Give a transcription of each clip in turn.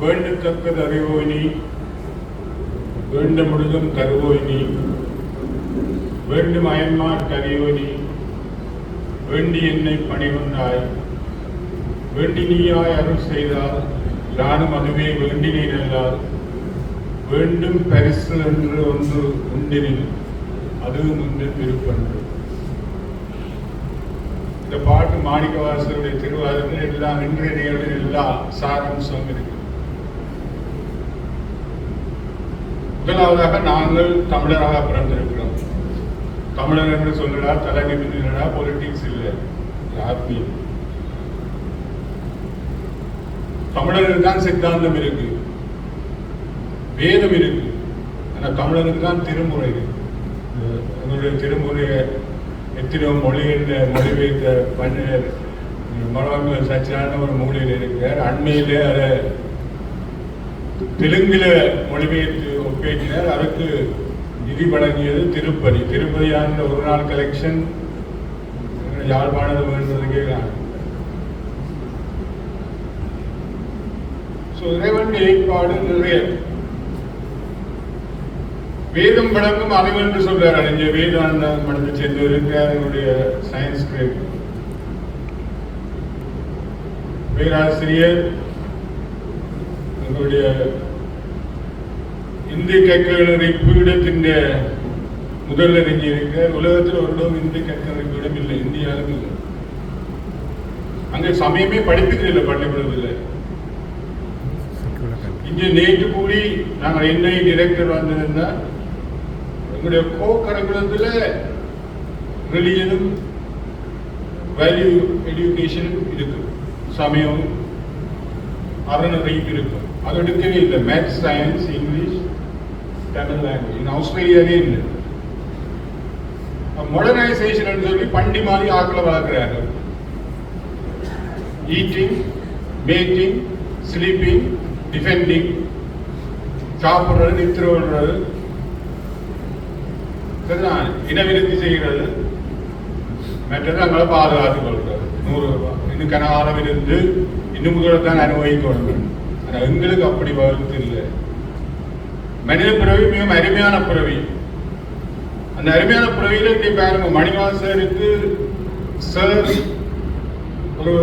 வேண்டத்தக்கது அறிவோய் நீ வேண்ட முழுதும் தருவோய் நீ வேண்டும் அயன்மார் கரியோய் நீ வேண்டி என்னை பணிகொண்டாய் வேண்டி நீயாய் அருள் செய்தால் நானும் அதுவே வேண்டினேன் அல்லால் வேண்டும் பரிசு என்று ஒன்று உண்டினில் அதுவும் உண்டு திருப்பன்று. இந்த பாட்டு மாணிக்கவாசருடைய திருவாரூரில் எல்லாம் இன்றைய நிகழ்வில் எல்லா சாரம்சம் இருக்கு முதலாவதாக நாங்கள் தமிழராக பிறந்திருக்கிறோம். தமிழர் என்று சொல்லுடா தலைமை நிமிடா பொலிட்டிக்ஸ் இல்லை. ஆத்மீயம் தமிழருக்கு தான் சித்தாந்தம் இருக்கு. வேதம் இருக்கு. ஆனா தமிழருக்கு தான் திருமுறை இருக்கு. எங்களுடைய திருமுறையை எத்தனையோ மொழிகளில் மொழிபெயர்த்த பஞ்சர் மனோன்மன் சச்சியான ஒரு மூலையில் இருக்கிறார். அண்மையிலே அதை தெலுங்கில மொழிபெயர்த்து ஒப்பேற்றினார் அதற்கு நிதி வழங்கியது திருப்பதி. திருப்பதியான ஒரு நாள் கலெக்ஷன் யாழ்ப்பாணம் வேண்டதுக்கே காணும் ஸோ இறைவன் ஏற்பாடு நிறைய. வேதம் விளங்கும் அறிவு என்று சொல்றார். அறிஞர் வேதாந்த மடத்தை சேர்ந்து இருக்கிறார் என்னுடைய சயின்ஸ் கிரேட் பேராசிரியர் எங்களுடைய இந்திய கற்கரை பீடத்தின் முதல் அறிஞருக்கு உலகத்தில் ஒரு இடம் இந்திய கற்கரை பீடம் இல்லை இந்தியாவிலும் இல்லை. அங்கே சமயமே படிப்புகள் பள்ளிக்கூடத்தில் இங்கே நேற்று கூடி நாங்கள் என்ஐ டிரெக்டர் வந்திருந்தா எங்களுடைய கோ கரிக்குலத்தில் ரிலிஜனும் வேல்யூ எஜுகேஷனும் இருக்கு சமயம் அறநறையும் இருக்கும். அது எடுக்கவே இல்லை. Maths science English Tamil language ஆஸ்திரேலியாவே இல்லை. மொடர்னைசேஷன் சொல்லி பண்டி மாதிரி ஆக்களை வளர்க்குறார்கள். ஈட்டிங் மேக்கிங் ஸ்லீப்பிங் டிஃபெண்டிங் சாப்பிட்றது நித்திர விடுறது இனவிருத்தி செய்கிறது. மற்றது அங்கே பாதுகாத்துக் கொள்கிறது. நூறு இன்னும் கனகாலம் இருந்து இன்னும் முதல்தான் அனுபவிக்க வேண்டும் ஆனால் எங்களுக்கு அப்படி வகுத்து இல்லை. மனித பிறவி மிகவும் அருமையான பிறவி. அந்த அருமையான பிறவியில இப்படி பாருங்க மணிவாசருக்கு சார் ஒரு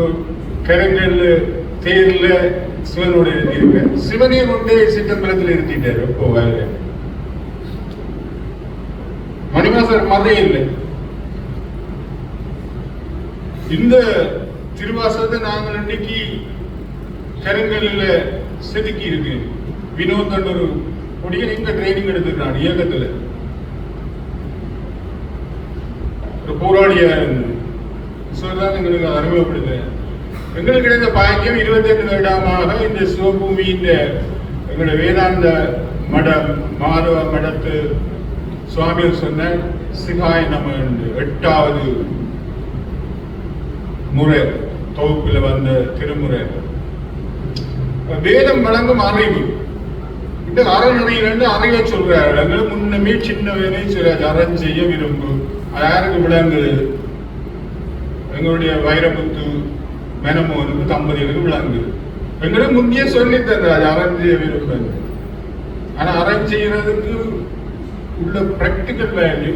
கரங்கல் தேர்ல சிவனோட இருந்திருக்க சிவனே கொண்டு சிதம்பரத்தில் இருத்திட்டாரு இப்போ வேலை மணிவாசர் மதம் இல்லை. இந்த திருவாசகத்தை நாங்கள் இன்னைக்கு கருங்கல்ல செதுக்கி இருக்கு வினோத் ஒரு முடியும் இங்க ட்ரைனிங் எடுத்துக்கிறான் இயக்கத்துல. ஒரு போராளியா இருந்து. சொல்றாங்க எங்களுக்கு அறிமுகப்படுத்துறேன் எங்களுக்கு கிடைத்த பாக்கியம் இருபத்தெட்டு வருடமாக இந்த சிவபூமி இந்த எங்களுடைய வேதாந்த மடம் மாதவ மடத்து சுவாமிகள் சொன்ன சிகாய் நம்ம எட்டாவது முறை தொகுப்பில் வந்த திருமுறை. வேதம் வழங்கும் அறிவு. இந்த அறநடையிலிருந்து அறைய சொல்றாரு. எங்களுக்கு முன்னமே சின்ன வேலை சில அறம் செய்ய விரும்பு அது யாருக்கு விளங்குது? எங்களுடைய வைரமுத்து மெனமோனுக்கு தம்பதிகளுக்கு விளங்குது. எங்களுக்கு முந்தைய சொல்லி தந்தார். அறம் செய்ய விரும்புறது. ஆனா அறம் செய்யறதுக்கு உள்ள ப்ராக்டிக்கல் வேல்யூ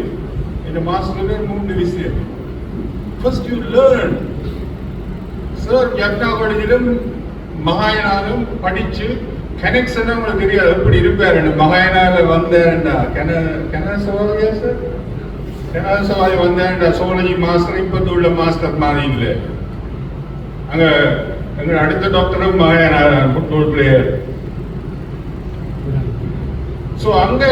இந்த மாசத்துல மூணு விஷயம். ஃபர்ஸ்ட் யூ லேர்ன் சார் யக்னா காலேஜிலும் மகாயனாலும் படிச்சு கனெக்ஷன் உங்களுக்கு தெரியாது எப்படி இருப்பாரு மகாயனால வந்தேன்டா கென கென சவாலியா சார் கென சவாலி வந்தேன்டா சோழஜி மாஸ்டர் இப்பத்து உள்ள மாஸ்டர் மாதிரி இல்லை அங்க எங்க அடுத்த டாக்டரும் மகாயனார் ஃபுட்பால் பிளேயர் ஸோ அங்க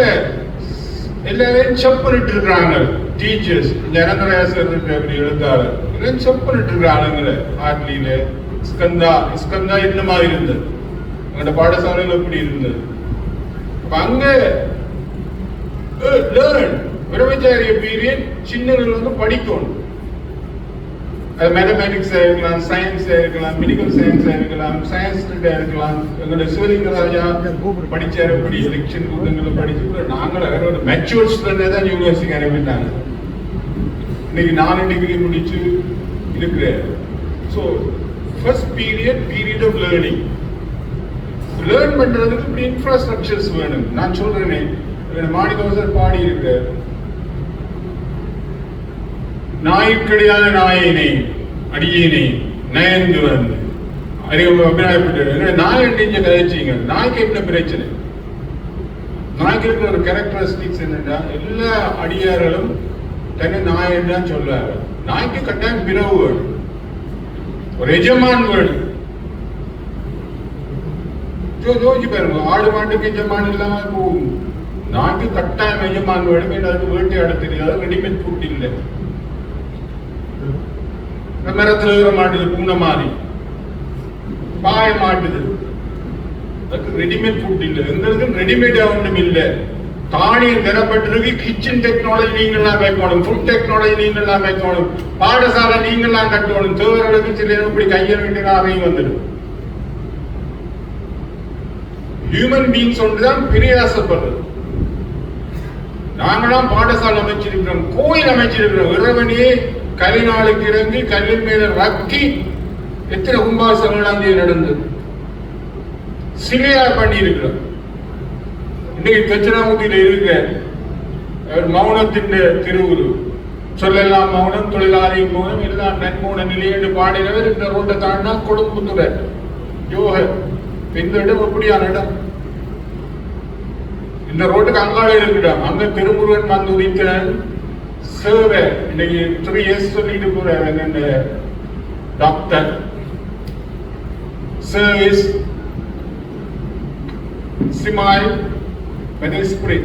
எல்லாரையும் செப் பண்ணிட்டு இருக்கிறாங்க டீச்சர்ஸ் ஜனந்தராசர் அப்படி எழுத்தாளர் எல்லாரும் செப் பண்ணிட்டு இருக்கிற ஆளுங்களை ஆட்லியில ஸ்கந்தா ஸ்கந்தா இந்த மாதிரி இருந்தது எங்களோட பாடசாலையில் எப்படி இருந்தது? அங்க லேர்ன் பிரம்மச்சாரிய பீரியட் சின்னவர்கள் வந்து படிக்கணும். அது மேத்தமேட்டிக்ஸாக இருக்கலாம் சயின்ஸாக இருக்கலாம் மெடிக்கல் சயின்ஸாக இருக்கலாம் சயின்ஸ் இருக்கலாம். எங்களோட சிவலிங்க ராஜா படிச்சாரு படி எலெக்ஷன் கூட்டங்களை படிச்சு நாங்கள் ஒரு மெச்சூர் ஸ்டூடெண்ட் தான் யூனிவர்சிட்டி அனுப்பிட்டாங்க. இன்னைக்கு நாலு டிகிரி முடிச்சு இருக்கிறேன் so first period period of learning learn பண்றதுக்கு இப்படி இன்ஃப்ராஸ்ட்ரக்சர்ஸ் வேணும். நான் சொல்றேனே. மாணிக்கவாசர் பாடி இருக்கு நாய்க்கடியான நாயினை அடியினை நயந்து வந்து. அறிவு அபிநாயப்பட்டு நாய் நீங்க கதைச்சிங்க. நாய்க்கு என்ன பிரச்சனை? நாய்க்கு இருக்கிற ஒரு கேரக்டரிஸ்டிக்ஸ் என்னன்னா எல்லா அடியார்களும் தன்னை நாயன்னு தான் சொல்றாரு நாய்க்கு கட்டாயம் பிறவு வேணும். ஒரு எஜமான் வேணும். யோசிச்சு பாருங்க ஆடு மாட்டுக்கு எஜமான் இல்லாம போகும். நாட்டு கட்டாயம் எஜமான் வேணும் ஏன்னா அதுக்கு வேட்டையாட தெரியாது ரெடிமேட் ஃபுட் இல்லை. மரத்துல இருக்கிற மாட்டுது பூனை மாதிரி. பாய மாட்டுது அதுக்கு ரெடிமேட் ஃபுட் இல்லை. எங்களுக்கு ரெடிமேட் ஒன்றும் இல்லை. தானியம் தரப்பட்டிருக்கு கிச்சன் டெக்னாலஜி நீங்களாம் வைக்கணும் ஃபுட் டெக்னாலஜி நீங்களாம் வைக்கணும். பாடசாலை நீங்களாம் கட்டணும். தேவர்களுக்கு சில இப்படி கையில் வேண்டிய அறையும் வந்துடும். ஹியூமன் பீங்ஸ் ஒன்றுதான் பிரயாசப்படுறது நாங்களாம் பாடசாலை அமைச்சிருக்கிறோம் கோயில் அமைச்சிருக்கிறோம். இறைவனையே கலிநாளுக்கு இறங்கி கல்லின் மேல ரக்கி எத்தனை கும்பாசங்களாம் தேதி நடந்தது. சிலையார் பண்ணி இருக்கிறோம் இன்னைக்கு தட்சிணாமூர்த்தியில இருக்க அவர் மௌனத்தின் திருவுரு சொல்லலாம் மௌனம் தொழிலாளி மௌனம் எல்லாம் நன்மௌன நிலையென்று பாடினவர் இந்த ரோட்டை தாண்டினா கொடும்புத்துறை யோக இந்த இடம் எப்படியான இடம் இந்த ரோட்டுக்கு அங்காள இருக்கிடம் அங்க திருமுருகன் வந்து உதித்த சேவை இன்னைக்கு த்ரீ இயர்ஸ் சொல்லிட்டு போற என்னென்ன? டாக்டர். சர்வீஸ் சிமாய் மெனிஸ்பிரி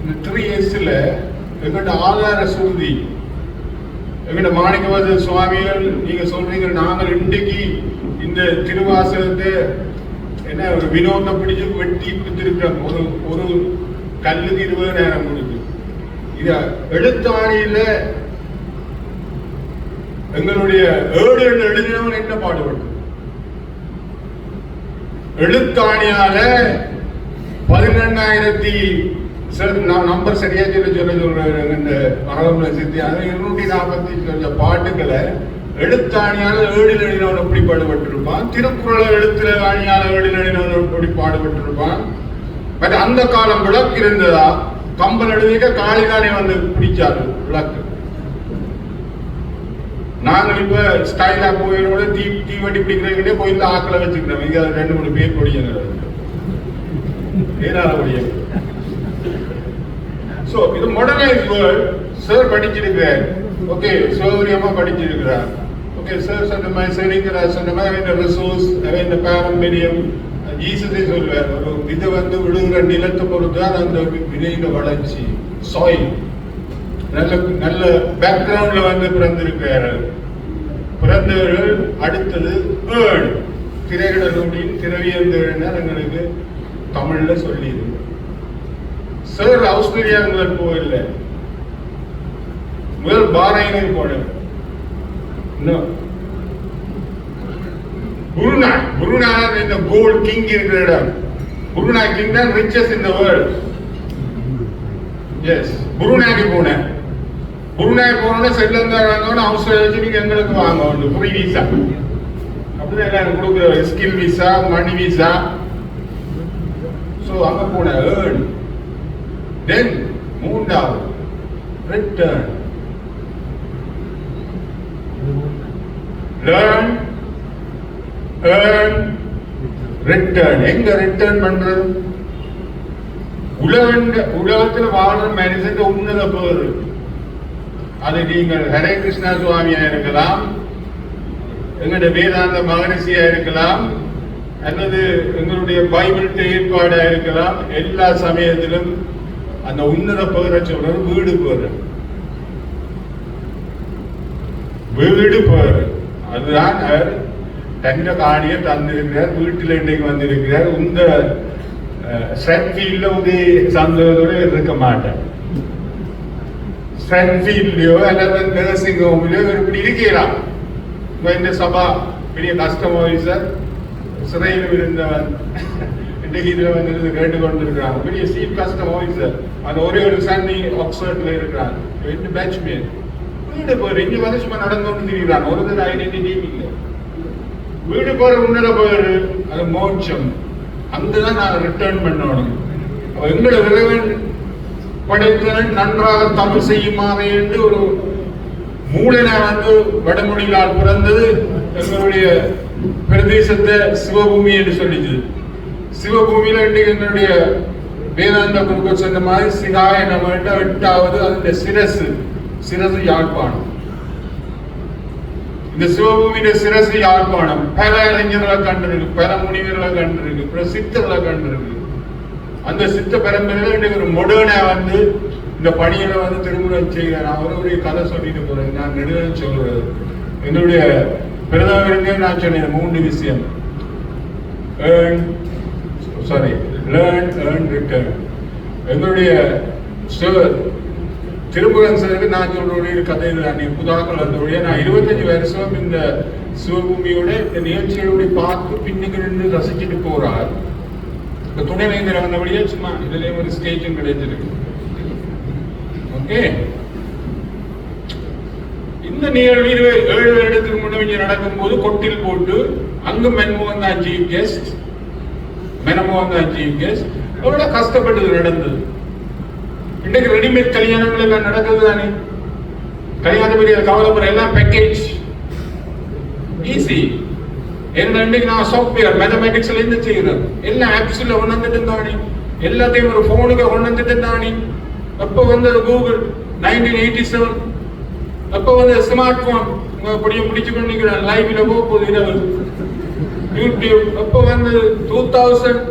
இந்த த்ரீ இயர்ஸில் எங்கள்கிட்ட ஆதார சுருதி. எங்கள்கிட்ட மாணிக்கவாத சுவாமிகள் நீங்க சொல்றீங்க நாங்கள் இன்றைக்கு இந்த திருவாசகத்தை என்ன ஒரு வினோதம் பிடிச்சு வெட்டி கொடுத்திருக்கிறோம் ஒரு ஒரு கல்லுக்கு இருபது நேரம் முடிஞ்சு. இது எழுத்தாணியில எங்களுடைய ஏடு எழுதினவன் என்ன பாடுபட்டு எழுத்தாணியால பதினெண்ணாயிரத்தி சார் நான் நம்பர் சரியா சொல்ல சொல்ல சொல்றேன் இந்த மரபு சித்தி அது இருநூத்தி நாற்பத்தி கொஞ்சம் பாட்டுக்களை எழுத்தாணியால ஏழில் எழுதினவன் எப்படி பாடுபட்டிருப்பான். திருக்குறளை எழுத்துல ஆணியால ஏழில் எழுதினவன் பாடுபட்டிருப்பான். பட் அந்த காலம் விளக்கு இருந்ததா? கம்பல் எழுதிக்க காளிதானே வந்து பிடிச்சாரு விளக்கு. நாங்கள் இப்ப ஸ்டைலா கோயிலோட தீ தீவண்டி பிடிக்கிறவங்க இந்த ஆக்களை வச்சுக்கிறோம். இங்க ரெண்டு மூணு பேர் கொடியங்க ஏனால கொடிய சோ இது மாடர்னைஸ் வேர்ல்ட் சார் படிச்சிருக்கிறார். ஓகே சௌகரியமா படிச்சிருக்கிறார். ஓகே சார் சொன்ன மாதிரி சரிங்கிறார் சொன்ன மாதிரி இந்த ரிசோர்ஸ் இந்த பாரம்பரியம் ஜீசஸே சொல்வார் ஒரு இது வந்து விழுகிற நிலத்தை பொறுத்தான் அந்த விதையில வளர்ச்சி சாயில் நல்ல நல்ல பேக்ரவுண்ட்ல வந்து பிறந்திருக்கிறார்கள் பிறந்தவர்கள் அடுத்தது ஏழ் திரையிடலூட்டின் திரவியந்தவர்கள் எங்களுக்கு தமிழ்ல சொல்லியிருக்கு சார் ஆஸ்திரேலியாங்கிற முதல் போகல முதல் பாரைனுக்கு போனேன் இன்னும் புருனா இந்த கோல்ட் கிங் இருக்கிற இடம் புருனா கிங் தான் riches in the world is புருனாக்கு போனேன் புருனாய் போனோட செல்லம் தராங்கன்னு அவசரம் வச்சு நீங்க எங்களுக்கு வாங்க ஒன்று ஃப்ரீ விசா அப்படிதான் எல்லாரும் கொடுக்குற skill visa money visa so அங்கே போனேன் ஏர்ன் தென் மூன்றாவது ரிட்டர்ன் லேர்ன் ஏர்ன் ரிட்டர்ன் எங்க ரிட்டர்ன் பண்றது? உலக உலகத்தில் வாழ்ற மனுஷன் உன்னத பேரு அது நீங்கள் ஹரே கிருஷ்ணா சுவாமியா இருக்கலாம். எங்களுடைய வேதாந்த மகரிஷியா இருக்கலாம். அல்லது எங்களுடைய பைபிள் ஏற்பாடா இருக்கலாம். எல்லா சமயத்திலும் அந்த உன்னத பேரை சொல்றது வீடு பேர் வீடு பேர் அதுதான் அவர் தங்க காணியை தந்திருக்கிறார் வீட்டில் இன்றைக்கு வந்திருக்கிறார். இந்த ஸ்ட்ரென்ஃபீல்ட்ல ஒரு சந்தோஷத்தோட இருக்க மாட்டேன். ஸ்ட்ரென்ஃபீல்ட்லயோ அல்லது நர்சிங் ஹோம்லயோ இப்படி இருக்கலாம். இப்போ இந்த சபா? பெரிய கஷ்டமோ சார்? சிறையில் இருந்தவன். இன்றைக்கு இதில் வந்து கேட்டு கேட்டுக்கொண்டிருக்கிறான். பெரிய சீப் கஷ்டமோ சார்? அந்த ஒரே ஒரு சன்னி ஆக்ஸ்போர்ட்ல இருக்கிறான். ரெண்டு பேட்ச்மேன் வீடு போய் இங்க வந்து சும்மா நடந்து கொண்டு ஒரு தடவை ஐடென்டிட்டி இல்லை. வீடு போற உன்னத போயிரு அது மோட்சம். அங்கதான் நான் ரிட்டர்ன் பண்ணணும். அப்ப எங்களோட இறைவன் படைத்தவன் நன்றாக தமிழ் செய்யுமாறு என்று ஒரு மூலனை வந்து வடமொழியிலால் பிறந்தது எங்களுடைய பிரதேசத்தை சிவபூமி என்று சொல்லிச்சு. சிவபூமியில இன்றைக்கு என்னுடைய வேதாந்த குருக்க சொன்ன மாதிரி சிகாய நம்மகிட்ட எட்டாவது அந்த சிரசு. சிரசு யாழ்ப்பாணம். இந்த சிவபூமியில சிரசு யாழ்ப்பாணம். பல இளைஞர்களை கண்டிருக்கு பல முனிவர்களை கண்டிருக்கு அப்புறம் சித்தர்களை கண்டிருக்கு. அந்த சித்த பரம்பரையில இன்னைக்கு ஒரு மொடர்னா வந்து இந்த பணியில வந்து திருமணம் செய்கிறார். அவருடைய கதை சொல்லிட்டு போறேன். நான் நெடுதல் சொல்றது. என்னுடைய பிரதமருக்கு நான் சொன்னேன் மூன்று விஷயம். சாரி லேர்ன் ஏர்ன் ரிட்டர்ன் எங்களுடைய சிவ- திருமுருகன் சாருக்கு நான் சொல்றேன் கதை தான் புதாக்கள் வந்தவுடைய நான் இருபத்தஞ்சு வருஷம் இந்த சிவபூமியோட இந்த நிகழ்ச்சியோட பார்த்து பின்னுக்கு நின்று ரசிச்சுட்டு போறார். இந்த துணைவேந்தர் வந்தபடியே சும்மா இதுலயும் ஒரு ஸ்டேஜும் கிடைச்சிருக்கு. ஓகே? இந்த நிகழ்வு இருபது ஏழு வருடத்துக்கு முன்னாடி நடக்கும்போது கொட்டில் போட்டு அங்கு மென்மோகன் தான் சீஃப் கெஸ்ட் மெனமோகன் தான் சீஃப் கெஸ்ட் எவ்வளோ கஷ்டப்பட்டது நடந்தது. இன்னைக்கு ரெடிமேட் கல்யாணங்கள் எல்லாம் நடக்குது தானே? கல்யாண பற்றி கவலைப்படுற எல்லாம் பேக்கேஜ் ஈஸி என்ன இன்னைக்கு நான் சாஃப்ட்வேர் மேத்தமேட்டிக்ஸ்ல இருந்து செய்யறது? எல்லாம் ஆப்ஸ்ல கொண்டு தானே. எல்லாத்தையும் ஒரு போனுக்கு கொண்டு வந்துட்டு தானே. அப்போ வந்து கூகுள் நைன்டீன் எயிட்டி செவன் அப்போ வந்து ஸ்மார்ட் போன் அப்படியே முடிச்சு பண்ணிக்கிறேன் லைவ்ல போக போகுது இரவு. யூடியூப் அப்போ வந்து டூ தௌசண்ட்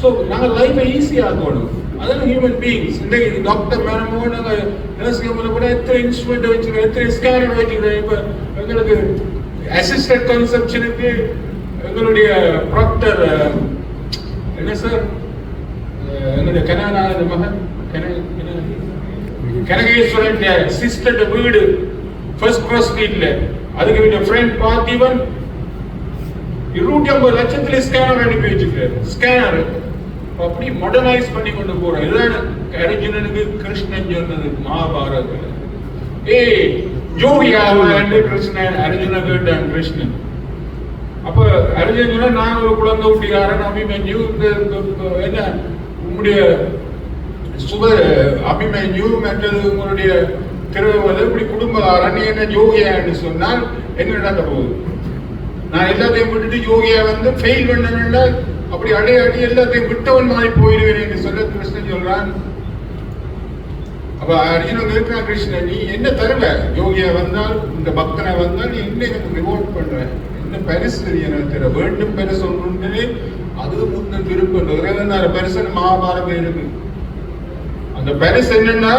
ஸோ நாங்கள் லைஃபை ஈஸியாக ஆக்கணும். அதான் ஹியூமன் பீயிங்ஸ் இன்றைக்கு டாக்டர் மேனமோ நாங்கள் நர்சிங் கூட எத்தனை இன்ஸ்ட்ருமெண்ட் வச்சுக்கிறோம் எத்தனை ஸ்கேனர் வச்சுக்கிறோம் இப்போ எங்களுக்கு அசிஸ்டன்ட் கன்செப்ஷனுக்கு எங்களுடைய ப்ராக்டர் என்ன சார் எங்களுடைய கனகநாதன் மகன்? கனகேஸ்வரன் சிஸ்டர் வீடு. ஃபர்ஸ்ட் கிராஸ் ஸ்ட்ரீட்ல அதுக்கு என்னுடைய ஃப்ரெண்ட் பார்த்திவன் இருநூற்றி ஐம்பது லட்சத்துல ஸ்கேனர் அனுப்பி வச்சுக்கிறார் ஸ்கேனர் அப்படி மாடர்னைஸ் பண்ணி கொண்டு போறோம் இதுதான் அர்ஜுனனுக்கு கிருஷ்ணன் சொன்னது மகாபாரதத்துல. ஏய் யோகியா என்று கிருஷ்ணன் அர்ஜுன கேட்டான் கிருஷ்ணன். அப்ப அர்ஜுன் சொன்னா, நான் ஒரு குழந்தை ஊட்டிக்காரன் அபிமன்யு என்ன உங்களுடைய சுப அபிமன்யு மற்றது உங்களுடைய திருவள்ளுவர் இப்படி குடும்பக்காரன் நீ என்ன யோகியான்னு சொன்னால் என்ன நடக்க போகுது நான் எல்லாத்தையும் விட்டுட்டு யோகியா வந்து ஃபெயில் பண்ணணும்னா அப்படி அடி அடி எல்லாத்தையும் விட்டவன் மாதிரி போயிடுவேன் என்று சொல்ல கிருஷ்ணன் சொல்றான். அப்ப அர்ஜுனன் கேட்கிறான் கிருஷ்ணன் நீ என்ன தருவ? யோகியா வந்தால் இந்த பக்தனை வந்தால் நீ என்ன எனக்கு ரிவோர்ட் பண்ற? என்ன பரிசு நீ எனக்கு தர? வேண்டும் பரிசு ஒன்று அது முன்ன திருப்பம் பரிசு மகாபாரதம் இருக்கு. அந்த பரிசு என்னன்னா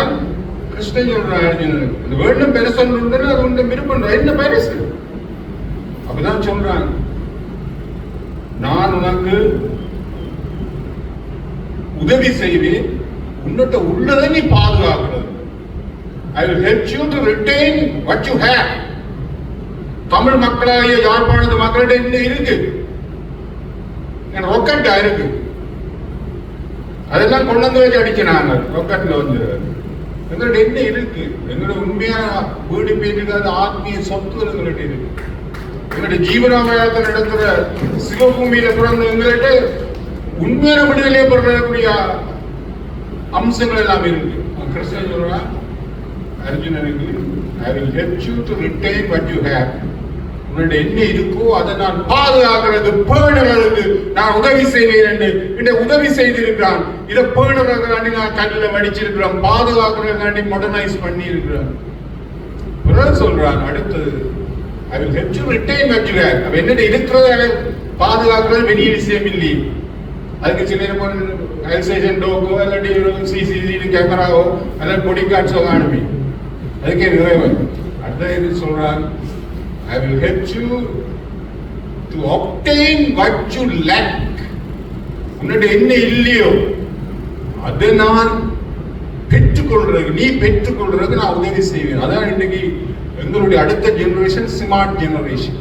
கிருஷ்ணன் சொல்றான் அர்ஜுனனுக்கு இந்த வேண்டும் பரிசு ஒன்று அது உண்டு விருப்பம் என்ன பரிசு? அப்படிதான் சொல்றான் நான் உனக்கு உதவி செய்வேன். உன்னிட்ட உள்ளதை நீ பாதுகாக்கிறது. I will help you to retain what you have Tamil மக்களாகிய யாழ்ப்பாணத்து மக்கள்கிட்ட என்ன இருக்கு. என் ரொக்கெட்டா இருக்கு. அதெல்லாம் கொண்டு வந்து வச்சு அடிக்கிறாங்க. ரொக்கெட்ல வந்து. எங்கள்கிட்ட என்ன இருக்கு. எங்களோட உண்மையான வீடு பேருக்காத ஆத்மீய சொத்து எங்கள்கிட்ட இருக்கு. எங்களுடைய ஜீவனாமயத்தை நடத்துற சிவபூமியில பிறந்த எங்கள்கிட்ட உண்மையான விடுதலையே பெறக்கூடிய அம்சங்கள் எல்லாம் இருக்கு. கிருஷ்ணன் சொல்றான் அர்ஜுனனுக்கு I will help you to retain what you have உன்னுடைய என்ன இருக்கோ அதை நான் பாதுகாக்கிறது பேணுறதுக்கு நான் உதவி செய்வேன் என்று இந்த உதவி செய்திருக்கிறான். இதை பேணுறதுக்காண்டி நான் கண்ணில் வடிச்சிருக்கிறேன் பாதுகாக்கிறதுக்காண்டி மாடர்னைஸ் பண்ணி இருக்கிறேன் பிறகு சொல்றான் அடுத்தது I will help you retain what you have இருக்கிறத பாதுகாக்கிறது பெரிய விஷயம் இல்லை அதுக்கு சில நேரம் எல்சேஷன் டோக்கோ இல்லாட்டி ஒரு சிசிடிவி கேமராவோ அல்ல பொடி காட்சோ அனுப்பி அதுக்கே நிறைவன் அடுத்த இது சொல்றான் I will help you to obtain what you lack உன்னுடைய என்ன இல்லையோ அதை நான் பெற்றுக்கொள்றதுக்கு நீ பெற்றுக்கொள்றதுக்கு நான் உதவி செய்வேன் அதான் இன்னைக்கு எங்களுடைய அடுத்த generation smart generation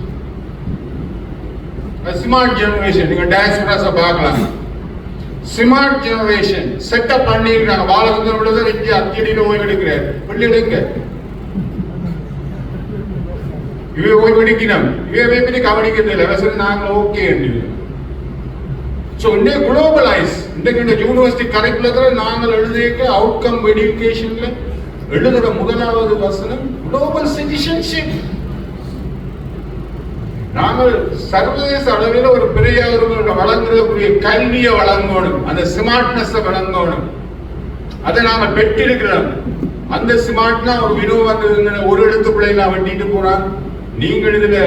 smart generation நீங்க டேஸ்பராஸ பார்க்கலாம். ஸ்மார்ட் ஜெனரேஷன் செட்டப் பண்ணிருக்காங்க பாலகுந்தர் விட இங்கே அத்தியடியில் ஓய்வு எடுக்கிறார். பிள்ளைகளுங்க இவ ஓய்வு எடுக்கணும். இவ எப்படி கவனிக்கிறது இல்லை. அவசரம் நாங்கள் ஓகே ஸோ இன்னைக்கு குளோபலைஸ் இன்றைக்கு இந்த யூனிவர்சிட்டி கரிக்குலத்தில் நாங்கள் எழுதியிருக்க அவுட்கம் எடுக்கேஷனில் எழுதுகிற முதலாவது வசனம் குளோபல் சிட்டிசன்ஷிப் நாங்கள் சர்வதேச அளவில் ஒரு பெரிய ஒரு வழங்குறதுக்குரிய கல்வியை வழங்கணும் அந்த ஸ்மார்ட்னஸ் வழங்கணும். அதை நாம பெற்றிருக்கிறோம். அந்த ஸ்மார்ட்னா ஒரு வினோ வந்து ஒரு எழுத்துக்குள்ளே நான் வெட்டிட்டு போறான் நீங்கள் இதுல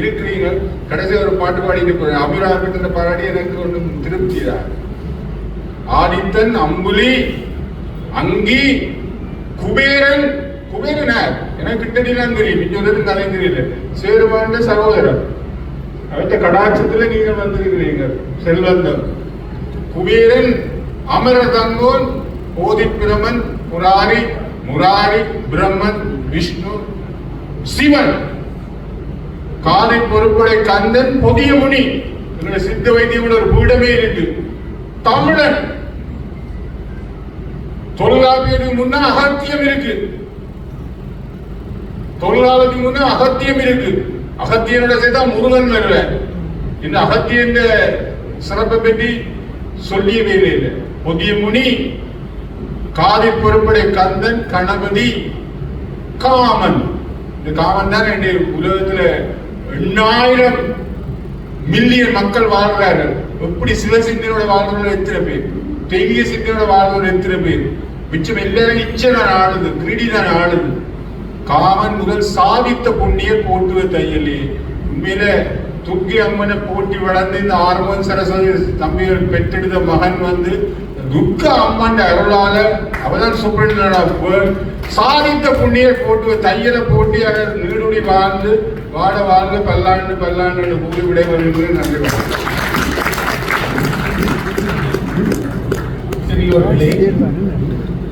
இருக்கிறீங்க. கடைசி ஒரு பாட்டு பாடிட்டு போறேன். அபிராமிட்ட பாராட்டி எனக்கு ஒன்றும் திருப்தி தான் ஆதித்தன் அம்புலி அங்கி குபேரன் குபேரன் எனக்கு கிட்டடிலாம் தெரியும். இங்க தலை தெரியல. சேருமான சகோதரர். அவற்ற கடாட்சத்துல நீங்க வந்திருக்கிறீங்க செல்வந்தம். குபேரன் அமர தங்கோன் போதி பிரமன் முராரி முராரி பிரம்மன் விஷ்ணு சிவன். காலை பொறுப்படை கந்தன் புதிய முனி எங்களுடைய சித்த வைத்தியம் ஒரு பீடமே இருக்கு. தமிழன். தொழிலாளர்களுக்கு முன்ன அகத்தியம் இருக்கு. தொல்காலத்துக்கு முன்ன அகத்தியம் இருக்கு. அகத்தியனோட சேர்த்தா முருகன் வருவேன் இந்த அகத்தியன் சிறப்பை பற்றி சொல்லியவே இல்லை. புதிய முனி காதி பொறுப்படை கந்தன் கணபதி காமன். இந்த காமன் தான் என்னுடைய உலகத்துல எண்ணாயிரம் மில்லியன் மக்கள் வாழ்றார்கள். எப்படி சிவசிந்தனோட வாழ்றவங்க எத்தனை பேர்? தெய்வீக சிந்தனோட வாழ்ந்தவர் எத்தனை பேர்? மிச்சம் எல்லாரும் இச்சை நான் ஆளுது கிரீடி ஆளுது காமன் முதல் சாதித்த புண்ணிய போட்டுவ தையலே. உண்மையில துக்கி அம்மனை போட்டி வளர்ந்து இந்த ஆர்வன் சரஸ்வதி தம்பிகள் பெற்றெடுத்த மகன் வந்து துர்க்க அம்மன் அருளால அவதான் சுப்பிரமணியன் சாதித்த புண்ணிய போட்டு தையலை போட்டி அவர் நீடுடி வாழ்ந்து வாட வாழ்ந்து பல்லாண்டு பல்லாண்டு கூறி விடைபெறுகிறேன். நன்றி your play